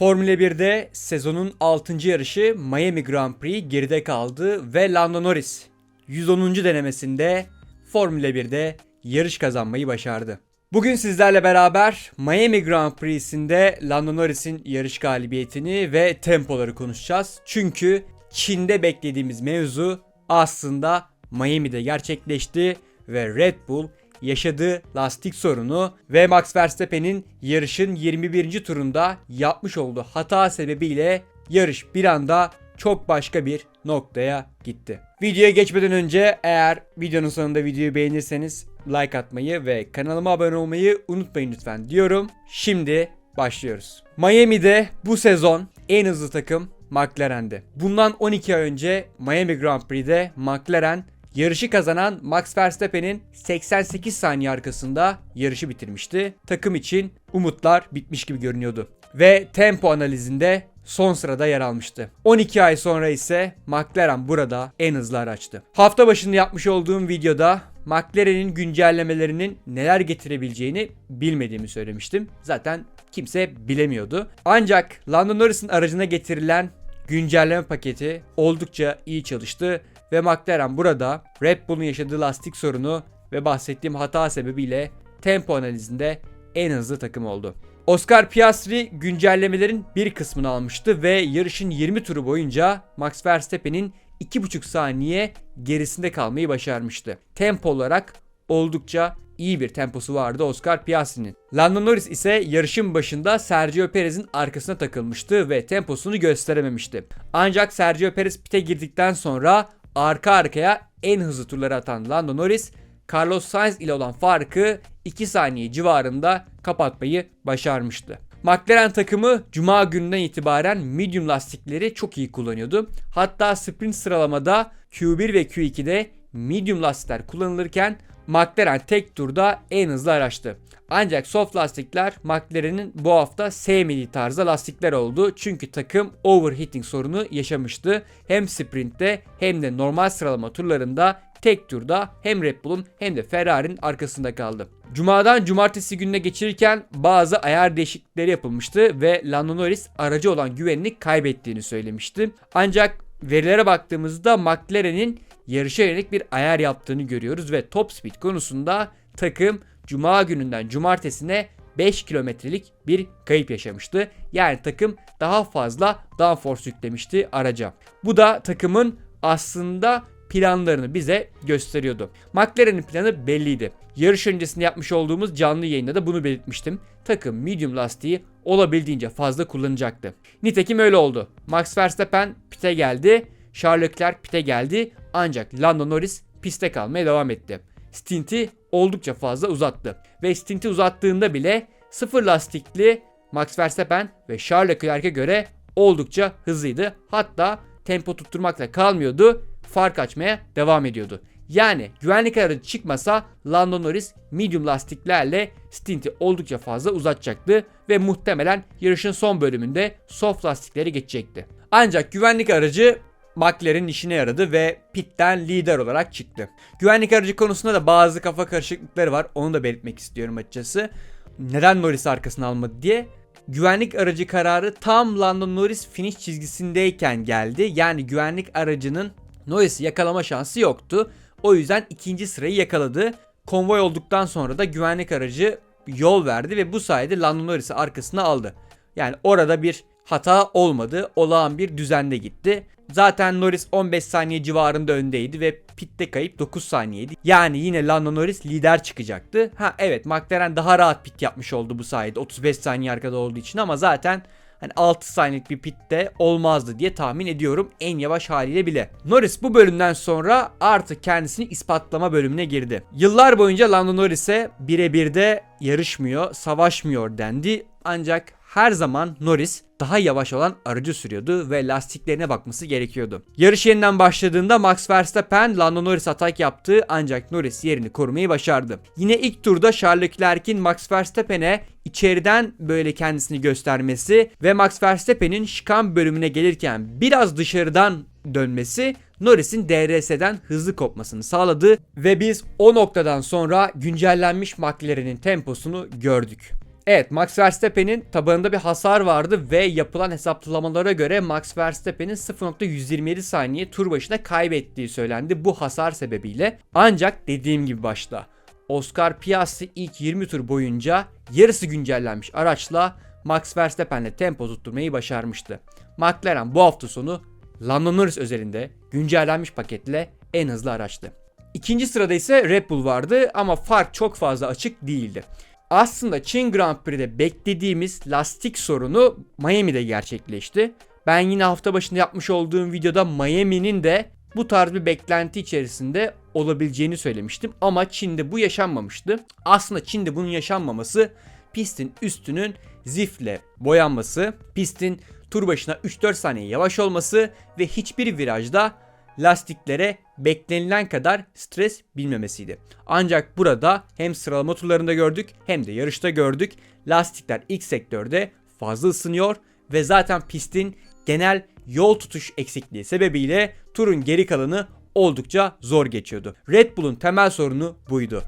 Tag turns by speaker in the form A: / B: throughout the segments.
A: Formula 1'de sezonun 6. yarışı Miami Grand Prix geride kaldı ve Lando Norris 110. denemesinde Formula 1'de yarış kazanmayı başardı. Bugün sizlerle beraber Miami Grand Prix'sinde Lando Norris'in yarış galibiyetini ve tempoları konuşacağız. Çünkü Çin'de beklediğimiz mevzu aslında Miami'de gerçekleşti ve Red Bull yaşadığı lastik sorunu ve Max Verstappen'in yarışın 21. turunda yapmış olduğu hata sebebiyle yarış bir anda çok başka bir noktaya gitti. Videoya geçmeden önce eğer videonun sonunda videoyu beğenirseniz like atmayı ve kanalıma abone olmayı unutmayın lütfen diyorum. Şimdi başlıyoruz. Miami'de bu sezon en hızlı takım McLaren'di. Bundan 12 ay önce Miami Grand Prix'de McLaren Yarışı kazanan Max Verstappen'in 88 saniye arkasında yarışı bitirmişti. Takım için umutlar bitmiş gibi görünüyordu. Ve tempo analizinde son sırada yer almıştı. 12 ay sonra ise McLaren burada en hızlı araçtı. Hafta başında yapmış olduğum videoda McLaren'in güncellemelerinin neler getirebileceğini bilmediğimi söylemiştim. Zaten kimse bilemiyordu. Ancak Lando Norris'in aracına getirilen güncelleme paketi oldukça iyi çalıştı ve McLaren burada Red Bull'un yaşadığı lastik sorunu ve bahsettiğim hata sebebiyle tempo analizinde en hızlı takım oldu. Oscar Piastri güncellemelerin bir kısmını almıştı ve yarışın 20 turu boyunca Max Verstappen'in 2,5 saniye gerisinde kalmayı başarmıştı. Tempo olarak oldukça iyi bir temposu vardı Oscar Piastri'nin. Lando Norris ise yarışın başında Sergio Perez'in arkasına takılmıştı ve temposunu gösterememişti. Ancak Sergio Perez pite girdikten sonra arka arkaya en hızlı turları atan Lando Norris, Carlos Sainz ile olan farkı 2 saniye civarında kapatmayı başarmıştı. McLaren takımı cuma gününden itibaren medium lastikleri çok iyi kullanıyordu. Hatta sprint sıralamada Q1 ve Q2'de medium lastikler kullanılırken McLaren tek turda en hızlı araçtı. Ancak soft lastikler McLaren'in bu hafta sevmediği tarzda lastikler oldu. Çünkü takım overheating sorunu yaşamıştı. Hem sprintte hem de normal sıralama turlarında tek turda hem Red Bull'un hem de Ferrari'nin arkasında kaldı. Cuma'dan cumartesi gününe geçirirken bazı ayar değişiklikleri yapılmıştı ve Lando Norris aracı olan güvenini kaybettiğini söylemişti. Ancak verilere baktığımızda McLaren'in yarışa yönelik bir ayar yaptığını görüyoruz ve top speed konusunda takım Cuma gününden cumartesine 5 kilometrelik bir kayıp yaşamıştı. Yani takım daha fazla downforce yüklemişti araca. Bu da takımın aslında planlarını bize gösteriyordu. McLaren'in planı belliydi. Yarış öncesinde yapmış olduğumuz canlı yayında da bunu belirtmiştim. Takım medium lastiği olabildiğince fazla kullanacaktı. Nitekim öyle oldu. Max Verstappen pite geldi. Charles Leclerc pite geldi. Ancak Lando Norris piste kalmaya devam etti. Stint'i oldukça fazla uzattı. Ve Stint'i uzattığında bile sıfır lastikli Max Verstappen ve Charles Leclerc'e göre oldukça hızlıydı. Hatta tempo tutturmakla kalmıyordu. Fark açmaya devam ediyordu. Yani güvenlik aracı çıkmasa Lando Norris medium lastiklerle Stint'i oldukça fazla uzatacaktı ve muhtemelen yarışın son bölümünde soft lastikleri geçecekti. Ancak güvenlik aracı McLaren'in işine yaradı ve pitten lider olarak çıktı. Güvenlik aracı konusunda da bazı kafa karışıklıkları var. Onu da belirtmek istiyorum açıkçası. Neden Norris arkasına almadı diye. Güvenlik aracı kararı tam Lando Norris finish çizgisindeyken geldi. Yani güvenlik aracının Norris'i yakalama şansı yoktu. O yüzden ikinci sırayı yakaladı. Konvoy olduktan sonra da güvenlik aracı yol verdi ve bu sayede Lando Norris'i arkasına aldı. Yani orada bir hata olmadı. Olağan bir düzende gitti. Zaten Norris 15 saniye civarında öndeydi ve pitte kayıp 9 saniyeydi. Yani yine Lando Norris lider çıkacaktı. Ha evet McLaren daha rahat pit yapmış oldu bu sayede 35 saniye arkada olduğu için ama zaten hani 6 saniyelik bir pitte olmazdı diye tahmin ediyorum en yavaş haliyle bile. Norris bu bölümden sonra artık kendisini ispatlama bölümüne girdi. Yıllar boyunca Lando Norris'e birebir yarışmıyor, savaşmıyor dendi. Ancak her zaman Norris daha yavaş olan aracı sürüyordu ve lastiklerine bakması gerekiyordu. Yarış yeniden başladığında Max Verstappen Lando Norris atak yaptı ancak Norris yerini korumayı başardı. Yine ilk turda Charles Leclerc'in Max Verstappen'e içeriden böyle kendisini göstermesi ve Max Verstappen'in şikan bölümüne gelirken biraz dışarıdan dönmesi Norris'in DRS'den hızlı kopmasını sağladı ve biz o noktadan sonra güncellenmiş McLaren'in temposunu gördük. Evet Max Verstappen'in tabanında bir hasar vardı ve yapılan hesaplamalara göre Max Verstappen'in 0.127 saniye tur başına kaybettiği söylendi bu hasar sebebiyle. Ancak dediğim gibi başta Oscar Piastri ilk 20 tur boyunca yarısı güncellenmiş araçla Max Verstappen'le tempo tutturmayı başarmıştı. McLaren bu hafta sonu Lando Norris özelinde güncellenmiş paketle en hızlı araçtı. İkinci sırada ise Red Bull vardı ama fark çok fazla açık değildi. Aslında Çin Grand Prix'de beklediğimiz lastik sorunu Miami'de gerçekleşti. Ben yine hafta başında yapmış olduğum videoda Miami'nin de bu tarz bir beklenti içerisinde olabileceğini söylemiştim ama Çin'de bu yaşanmamıştı. Aslında Çin'de bunun yaşanmaması pistin üstünün zifle boyanması, pistin tur başına 3-4 saniye yavaş olması ve hiçbir virajda lastiklere beklenilen kadar stres bilmemesiydi. Ancak burada hem sıralama turlarında gördük hem de yarışta gördük. Lastikler ilk sektörde fazla ısınıyor ve zaten pistin genel yol tutuş eksikliği sebebiyle turun geri kalanı oldukça zor geçiyordu. Red Bull'un temel sorunu buydu.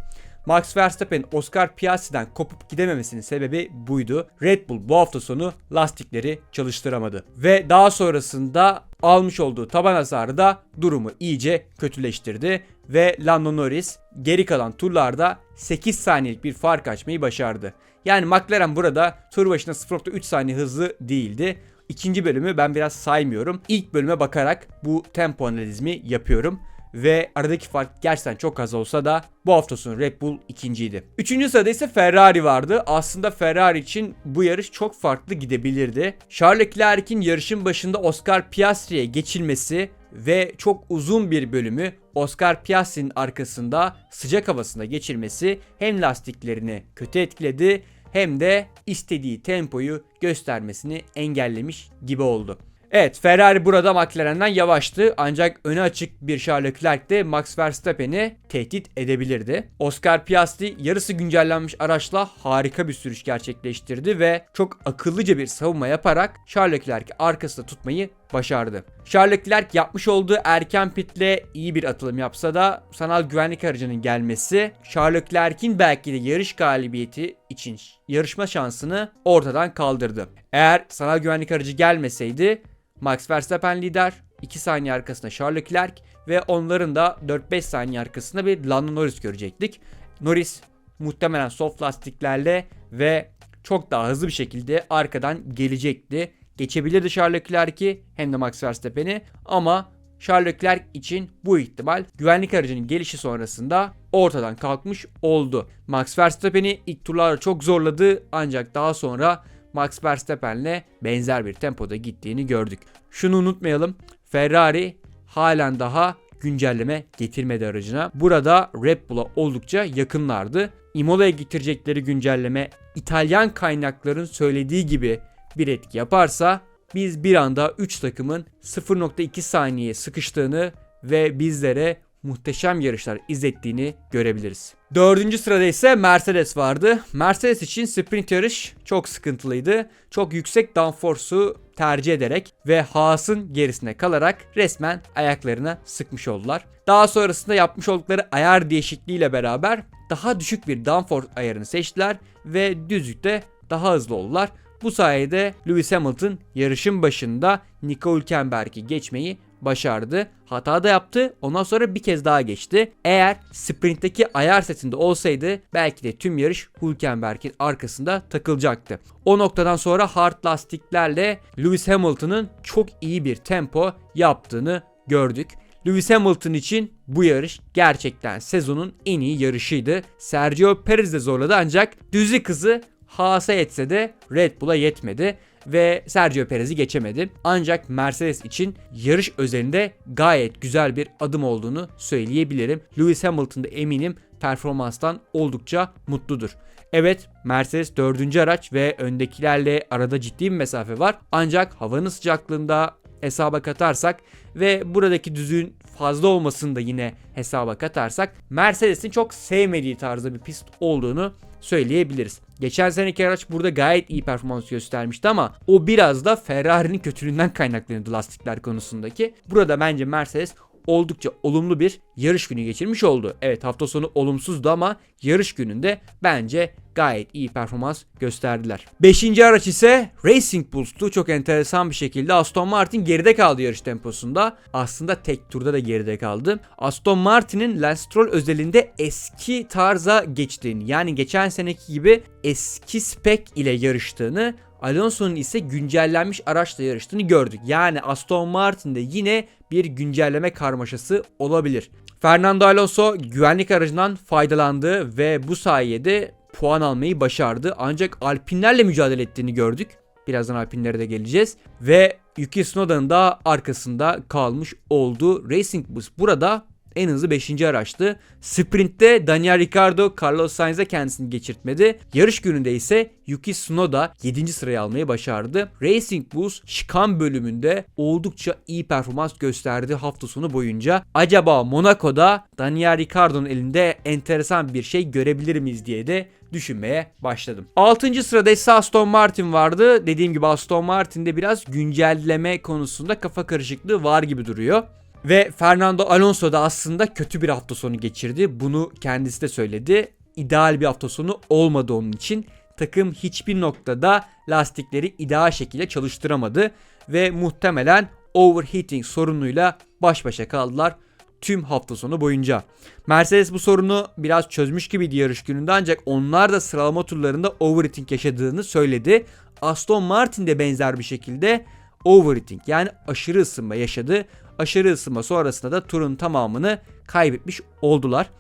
A: Max Verstappen Oscar Piastri'den kopup gidememesinin sebebi buydu. Red Bull bu hafta sonu lastikleri çalıştıramadı. Ve daha sonrasında almış olduğu taban hasarı da durumu iyice kötüleştirdi. Ve Lando Norris geri kalan turlarda 8 saniyelik bir fark açmayı başardı. Yani McLaren burada tur başına 0.3 saniye hızlı değildi. İkinci bölümü ben biraz saymıyorum. İlk bölüme bakarak bu tempo analizimi yapıyorum ve aradaki fark gerçekten çok az olsa da bu hafta sonu Red Bull ikinciydi. Üçüncü sırada ise Ferrari vardı. Aslında Ferrari için bu yarış çok farklı gidebilirdi. Charles Leclerc'in yarışın başında Oscar Piastri'ye geçilmesi ve çok uzun bir bölümü Oscar Piastri'nin arkasında sıcak havasında geçirmesi hem lastiklerini kötü etkiledi hem de istediği tempoyu göstermesini engellemiş gibi oldu. Evet Ferrari burada McLaren'den yavaştı ancak öne açık bir Charles Leclerc de Max Verstappen'i tehdit edebilirdi. Oscar Piastri yarısı güncellenmiş araçla harika bir sürüş gerçekleştirdi ve çok akıllıca bir savunma yaparak Charles Leclerc'i arkasında tutmayı başardı. Charles Leclerc yapmış olduğu erken pitle iyi bir atılım yapsa da sanal güvenlik aracının gelmesi Charles Leclerc'in belki de yarış galibiyeti için yarışma şansını ortadan kaldırdı. Eğer sanal güvenlik aracı gelmeseydi Max Verstappen lider, 2 saniye arkasında Charles Leclerc ve onların da 4-5 saniye arkasında bir Lando Norris görecektik. Norris muhtemelen soft lastiklerle ve çok daha hızlı bir şekilde arkadan gelecekti. Geçebilirdi Charles Leclerc'i hem de Max Verstappen'i ama Charles Leclerc için bu ihtimal güvenlik aracının gelişi sonrasında ortadan kalkmış oldu. Max Verstappen'i ilk turlarda çok zorladı ancak daha sonra Max Verstappen'le benzer bir tempoda gittiğini gördük. Şunu unutmayalım. Ferrari halen daha güncelleme getirmedi aracına. Burada Red Bull'a oldukça yakınlardı. Imola'ya getirecekleri güncelleme İtalyan kaynakların söylediği gibi bir etki yaparsa biz bir anda 3 takımın 0.2 saniye sıkıştığını ve bizlere muhteşem yarışlar izlettiğini görebiliriz. Dördüncü sırada ise Mercedes vardı. Mercedes için sprint yarış çok sıkıntılıydı. Çok yüksek downforce'u tercih ederek ve Haas'ın gerisine kalarak resmen ayaklarına sıkmış oldular. Daha sonrasında yapmış oldukları ayar değişikliğiyle beraber daha düşük bir downforce ayarını seçtiler ve düzlükte daha hızlı oldular. Bu sayede Lewis Hamilton yarışın başında Nico Hülkenberg'i geçmeyi başardı. Hata da yaptı. Ondan sonra bir kez daha geçti. Eğer sprintteki ayar setinde olsaydı belki de tüm yarış Hülkenberg'in arkasında takılacaktı. O noktadan sonra hard lastiklerle Lewis Hamilton'ın çok iyi bir tempo yaptığını gördük. Lewis Hamilton için bu yarış gerçekten sezonun en iyi yarışıydı. Sergio Perez de zorladı ancak düzlük hızı Haas'a yetse de Red Bull'a yetmedi ve Sergio Perez'i geçemedi. Ancak Mercedes için yarış özelinde gayet güzel bir adım olduğunu söyleyebilirim. Lewis Hamilton da eminim performanstan oldukça mutludur. Evet Mercedes dördüncü araç ve öndekilerle arada ciddi bir mesafe var. Ancak havanın sıcaklığında hesaba katarsak ve buradaki düzüğün fazla olmasını da yine hesaba katarsak Mercedes'in çok sevmediği tarzda bir pist olduğunu söyleyebiliriz. Geçen seneki araç burada gayet iyi performans göstermişti ama o biraz da Ferrari'nin kötülüğünden kaynaklanıyordu lastikler konusundaki. Burada bence Mercedes oldukça olumlu bir yarış günü geçirmiş oldu. Evet hafta sonu olumsuzdu ama yarış gününde bence gayet iyi performans gösterdiler. Beşinci araç ise Racing Bulls'tu. Çok enteresan bir şekilde Aston Martin geride kaldı yarış temposunda. Aslında tek turda da geride kaldı. Aston Martin'in Lance Stroll özelinde eski tarza geçtiğini yani geçen seneki gibi eski spec ile yarıştığını Alonso'nun ise güncellenmiş araçla yarıştığını gördük. Yani Aston Martin'de yine bir güncelleme karmaşası olabilir. Fernando Alonso güvenlik aracından faydalandı ve bu sayede puan almayı başardı. Ancak Alpinlerle mücadele ettiğini gördük. Birazdan Alpinlere de geleceğiz. Ve Yuki Tsunoda'nın da arkasında kalmış oldu. Racing Bulls burada en hızlı 5. araçtı. Sprint'te Daniel Ricciardo Carlos Sainz'e kendisini geçirtmedi. Yarış gününde ise Yuki Tsunoda 7. sırayı almayı başardı. Racing Bulls şikan bölümünde oldukça iyi performans gösterdi hafta sonu boyunca. Acaba Monaco'da Daniel Ricciardo'nun elinde enteresan bir şey görebilir miyiz diye de düşünmeye başladım. 6. sırada ise Aston Martin vardı. Dediğim gibi Aston Martin'de biraz güncelleme konusunda kafa karışıklığı var gibi duruyor. Ve Fernando Alonso da aslında kötü bir hafta sonu geçirdi. Bunu kendisi de söyledi. İdeal bir hafta sonu olmadı onun için. Takım hiçbir noktada lastikleri ideal şekilde çalıştıramadı ve muhtemelen overheating sorunuyla baş başa kaldılar tüm hafta sonu boyunca. Mercedes bu sorunu biraz çözmüş gibiydi yarış gününde ancak onlar da sıralama turlarında overheating yaşadığını söyledi. Aston Martin de benzer bir şekilde overheating yani aşırı ısınma yaşadı. Aşırı ısınma sonrasında da turun tamamını kaybetmiş oldular.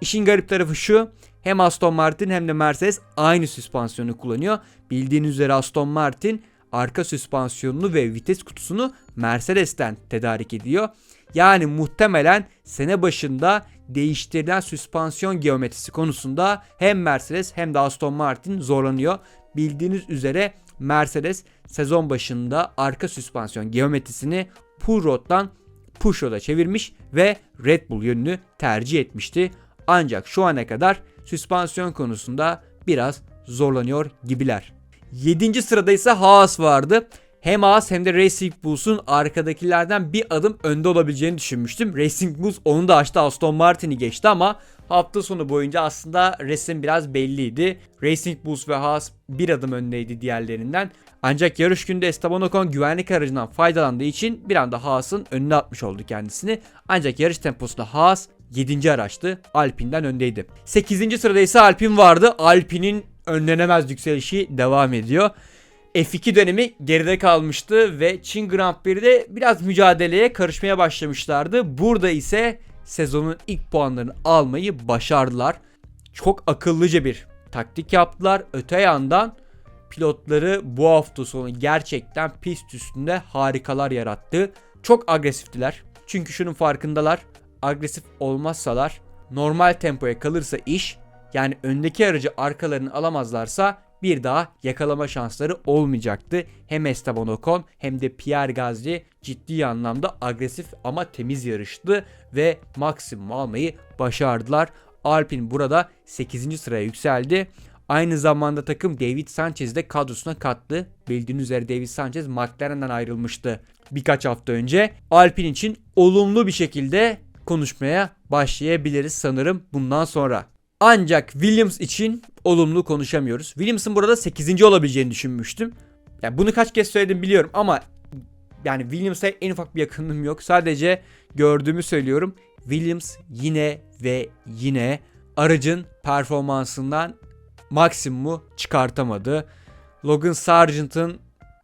A: İşin garip tarafı şu. Hem Aston Martin hem de Mercedes aynı süspansiyonu kullanıyor. Bildiğiniz üzere Aston Martin arka süspansiyonunu ve vites kutusunu Mercedes'ten tedarik ediyor. Yani muhtemelen sene başında değiştirilen süspansiyon geometrisi konusunda hem Mercedes hem de Aston Martin zorlanıyor. Bildiğiniz üzere Mercedes sezon başında arka süspansiyon geometrisini pull rod'a çevirmiş ve Red Bull yönünü tercih etmişti. Ancak şu ana kadar süspansiyon konusunda biraz zorlanıyor gibiler. 7. sırada ise Haas vardı. Hem Haas hem de Racing Bulls'un arkadakilerden bir adım önde olabileceğini düşünmüştüm. Racing Bulls onu da açtı Aston Martin'i geçti ama hafta sonu boyunca aslında resim biraz belliydi. Racing Bulls ve Haas bir adım öndeydi diğerlerinden. Ancak yarış günde Esteban Ocon güvenlik aracından faydalandığı için bir anda Haas'ın önüne atmış oldu kendisini. Ancak yarış temposunda Haas 7. araçtı. Alpine'den öndeydi. 8. sırada ise Alpine vardı. Alpine'in önlenemez yükselişi devam ediyor. F2 dönemi geride kalmıştı ve Çin Grand Prix'de biraz mücadeleye karışmaya başlamışlardı. Burada ise sezonun ilk puanlarını almayı başardılar. Çok akıllıca bir taktik yaptılar. Öte yandan pilotları bu hafta sonu gerçekten pist üstünde harikalar yarattı. Çok agresiftiler. Çünkü şunun farkındalar. Agresif olmazsalar normal tempoya kalırsa iş yani öndeki aracı arkalarını alamazlarsa bir daha yakalama şansları olmayacaktı. Hem Esteban Ocon hem de Pierre Gasly ciddi anlamda agresif ama temiz yarıştı ve maksimum almayı başardılar. Alpine burada 8. sıraya yükseldi. Aynı zamanda takım David Sanchez'i de kadrosuna kattı. Bildiğiniz üzere David Sanchez McLaren'den ayrılmıştı birkaç hafta önce. Alpine için olumlu bir şekilde konuşmaya başlayabiliriz sanırım bundan sonra. Ancak Williams için olumlu konuşamıyoruz. Williams'ın burada 8. olabileceğini düşünmüştüm. Yani bunu kaç kez söyledim biliyorum ama yani Williams'a en ufak bir yakınlığım yok. Sadece gördüğümü söylüyorum. Williams yine ve yine aracın performansından maksimumu çıkartamadı. Logan Sargent'ın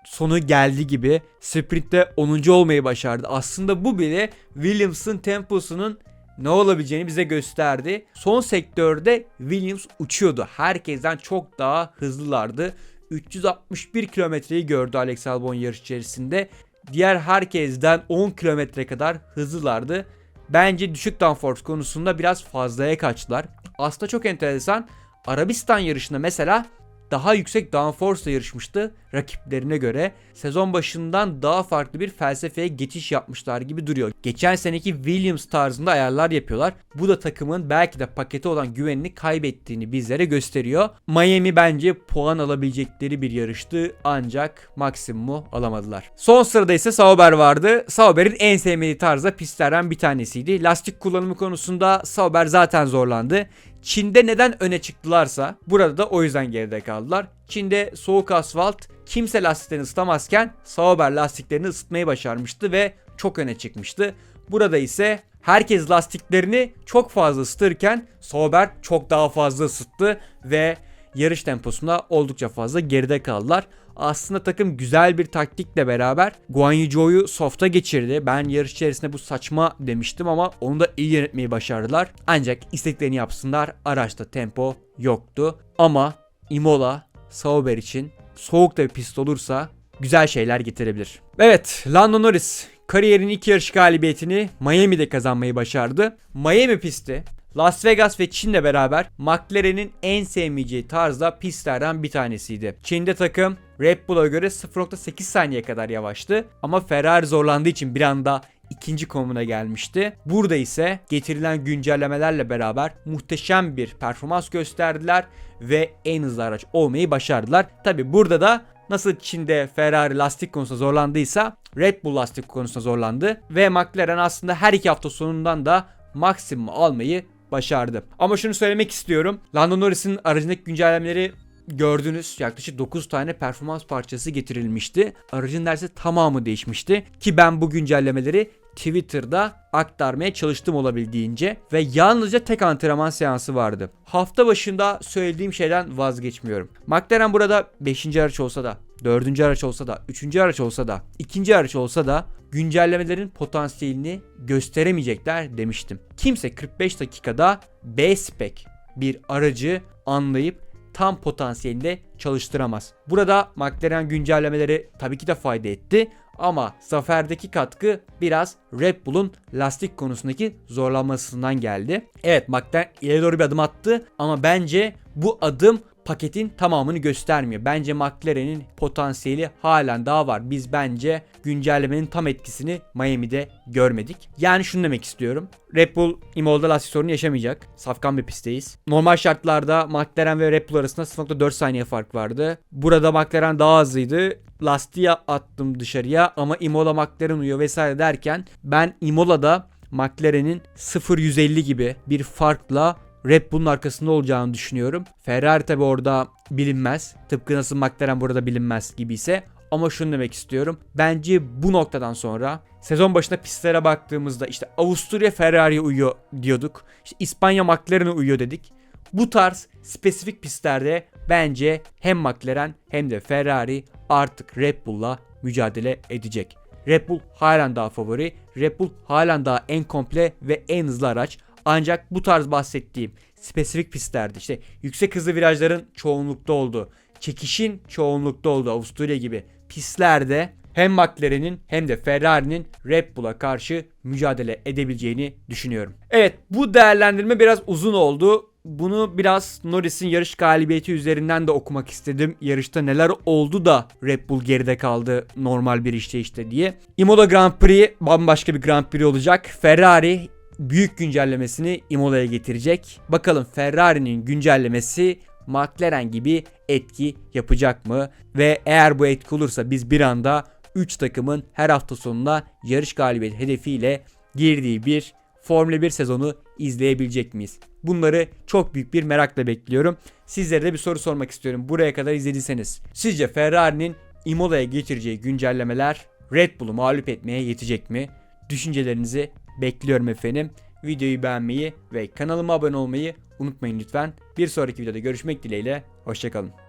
A: sonu geldi gibi sprintte 10. olmayı başardı. Aslında bu bile Williams'ın temposunun ne olabileceğini bize gösterdi. Son sektörde Williams uçuyordu. Herkesten çok daha hızlılardı. 361 kilometreyi gördü Alex Albon yarış içerisinde. Diğer herkesten 10 kilometre kadar hızlılardı. Bence düşük downforce konusunda biraz fazlaya kaçtılar. Aslında çok enteresan. Arabistan yarışında mesela daha yüksek downforce'la yarışmıştı rakiplerine göre. Sezon başından daha farklı bir felsefeye geçiş yapmışlar gibi duruyor. Geçen seneki Williams tarzında ayarlar yapıyorlar. Bu da takımın belki de pakete olan güvenini kaybettiğini bizlere gösteriyor. Miami bence puan alabilecekleri bir yarıştı ancak maksimumu alamadılar. Son sırada ise Sauber vardı. Sauber'in en sevmediği tarzda pistlerden bir tanesiydi. Lastik kullanımı konusunda Sauber zaten zorlandı. Çin'de neden öne çıktılarsa burada da o yüzden geride kaldılar. Çin'de soğuk asfalt kimse lastiklerini ısıtamazken Sauber lastiklerini ısıtmayı başarmıştı ve çok öne çıkmıştı. Burada ise herkes lastiklerini çok fazla ısıtırken Sauber çok daha fazla ısıttı ve yarış temposunda oldukça fazla geride kaldılar. Aslında takım güzel bir taktikle beraber Guan Yu Zhou'yu soft'a geçirdi. Ben yarış içerisinde bu saçma demiştim ama onu da iyi yönetmeyi başardılar. Ancak istediklerini yapsınlar. Araçta tempo yoktu. Ama Imola Sauber için soğuk bir pist olursa güzel şeyler getirebilir. Evet, Lando Norris kariyerinin ilk yarış galibiyetini Miami'de kazanmayı başardı. Miami pisti Las Vegas ve Çin'le beraber McLaren'in en sevmeyeceği tarzda pistlerden bir tanesiydi. Çin'de takım Red Bull'a göre 0.8 saniye kadar yavaştı ama Ferrari zorlandığı için bir anda ikinci konumuna gelmişti. Burada ise getirilen güncellemelerle beraber muhteşem bir performans gösterdiler ve en hızlı araç olmayı başardılar. Tabi burada da nasıl Çin'de Ferrari lastik konusunda zorlandıysa Red Bull lastik konusunda zorlandı ve McLaren aslında her iki hafta sonundan da maksimum almayı başardı. Ama şunu söylemek istiyorum. Lando Norris'in aracındaki güncellemeleri gördünüz yaklaşık 9 tane performans parçası getirilmişti. Aracın dersi tamamı değişmişti ki ben bu güncellemeleri Twitter'da aktarmaya çalıştım olabildiğince ve yalnızca tek antrenman seansı vardı. Hafta başında söylediğim şeyden vazgeçmiyorum. McLaren burada 5. araç olsa da 4. araç olsa da 3. araç olsa da 2. araç olsa da güncellemelerin potansiyelini gösteremeyecekler demiştim. Kimse 45 dakikada B spec bir aracı anlayıp tam potansiyelinde çalıştıramaz. Burada McLaren güncellemeleri tabii ki de fayda etti ama zaferdeki katkı biraz Red Bull'un lastik konusundaki zorlanmasından geldi. Evet McLaren ileri doğru bir adım attı ama bence bu adım paketin tamamını göstermiyor. Bence McLaren'in potansiyeli halen daha var. Biz bence güncellemenin tam etkisini Miami'de görmedik. Yani şunu demek istiyorum. Red Bull Imola'da lastik sorunu yaşamayacak. Safkan bir pistteyiz. Normal şartlarda McLaren ve Red Bull arasında 0.4 saniye fark vardı. Burada McLaren daha hızlıydı. Lastiği attım dışarıya ama Imola McLaren uyuyor vesaire derken ben Imola'da McLaren'in 0.150 gibi bir farkla Red Bull'un arkasında olacağını düşünüyorum. Ferrari tabi orada bilinmez. Tıpkı nasıl McLaren burada bilinmez gibi ise. Ama şunu demek istiyorum. Bence bu noktadan sonra sezon başında pistlere baktığımızda işte Avusturya Ferrari'ye uyuyor diyorduk. İşte İspanya McLaren'e uyuyor dedik. Bu tarz spesifik pistlerde bence hem McLaren hem de Ferrari artık Red Bull'la mücadele edecek. Red Bull halen daha favori. Red Bull halen daha en komple ve en hızlı araç. Ancak bu tarz bahsettiğim spesifik pistlerde işte yüksek hızlı virajların çoğunlukta olduğu, çekişin çoğunlukta olduğu Avusturya gibi pistlerde hem McLaren'in hem de Ferrari'nin Red Bull'a karşı mücadele edebileceğini düşünüyorum. Evet bu değerlendirme biraz uzun oldu. Bunu biraz Norris'in yarış galibiyeti üzerinden de okumak istedim. Yarışta neler oldu da Red Bull geride kaldı normal bir işte işte diye. Imola Grand Prix bambaşka bir Grand Prix olacak. Ferrari büyük güncellemesini Imola'ya getirecek. Bakalım Ferrari'nin güncellemesi McLaren gibi etki yapacak mı? Ve eğer bu etki olursa biz bir anda 3 takımın her hafta sonunda yarış galibiyeti hedefiyle girdiği bir Formula 1 sezonu izleyebilecek miyiz? Bunları çok büyük bir merakla bekliyorum. Sizlere de bir soru sormak istiyorum. Buraya kadar izlediyseniz. Sizce Ferrari'nin Imola'ya getireceği güncellemeler Red Bull'u mağlup etmeye yetecek mi? Düşüncelerinizi bekliyorum efendim. Videoyu beğenmeyi ve kanalıma abone olmayı unutmayın lütfen. Bir sonraki videoda görüşmek dileğiyle. Hoşçakalın.